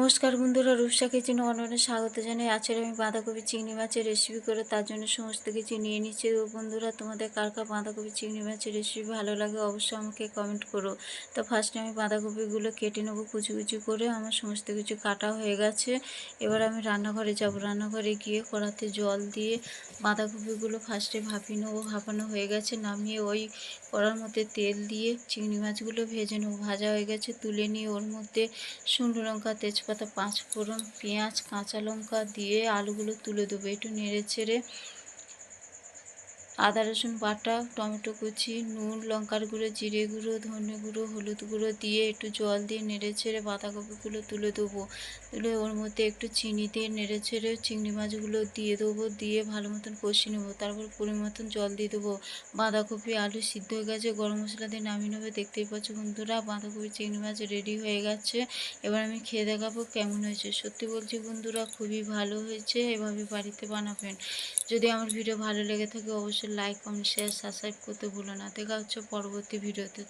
নমস্কার বন্ধুরা, রূপসা কিচেনে অনেক স্বাগত জানাই। আজকে আমি বাঁধাকপি চিংড়ি মাছের রেসিপি করে, তার জন্য সমস্ত কিছু নিয়ে নিচ্ছি। তো বন্ধুরা, তোমাদের কার কার বাঁধাকপি চিংড়ি মাছের রেসিপি ভালো লাগে অবশ্যই আমাকে কমেন্ট করো। তো ফার্স্টে আমি বাঁধাকপিগুলো কেটে নেব কুচি কুচি করে, আমার সমস্ত কিছু কাটা হয়ে গেছে। এবার আমি রান্নাঘরে যাব। রান্নাঘরে গিয়ে কড়াতে জল দিয়ে বাঁধাকপিগুলো ফার্স্টে ভাপিয়ে নেব। ভাপানো হয়ে গেছে, নামিয়ে ওই কড়ার মধ্যে তেল দিয়ে চিংড়ি মাছগুলো ভেজে নেব। ভাজা হয়ে গেছে, তুলে নিয়ে ওর মধ্যে শুকনো লঙ্কা, তেজপাতা পাঁচ ফোড়ন পেঁয়াজ কাঁচা লঙ্কা দিয়ে আলুগুলো তুলে দেবো। একটু নেড়ে ছেড়ে আদা, রসুন বাটা, টমেটো কুচি, নুন, লঙ্কার গুঁড়ো, জিরে গুঁড়ো, ধনে গুঁড়ো, হলুদ গুঁড়ো দিয়ে একটু জল দিয়ে নেড়ে ছেড়ে বাঁধাকপিগুলো তুলে দেবো। তুলে ওর মধ্যে একটু চিনি দিয়ে নেড়ে ছেড়ে চিংড়ি মাছগুলো দিয়ে দেবো, দিয়ে ভালো মতন কষিয়ে নেব। তারপর পরিমাণ মতন জল দিয়ে দেবো। বাঁধাকপি, আলু সিদ্ধ হয়ে গেছে, গরম মশলা দিয়ে নামিয়ে নেবে। দেখতেই পাচ্ছ বন্ধুরা, বাঁধাকপি, চিংড়ি মাছ রেডি হয়ে গেছে। এবার আমি খেয়ে দেখাবো কেমন হয়েছে। সত্যি বলছি বন্ধুরা, খুবই ভালো হয়েছে। এভাবে বাড়িতে বানাবেন। যদি আমার ভিডিও ভালো লেগে থাকে, অবশ্যই লাইক কমেন্ট শেয়ার সাবস্ক্রাইব করতে ভুলো না। দেখা হচ্ছে পরবর্তী ভিডিওতে। তো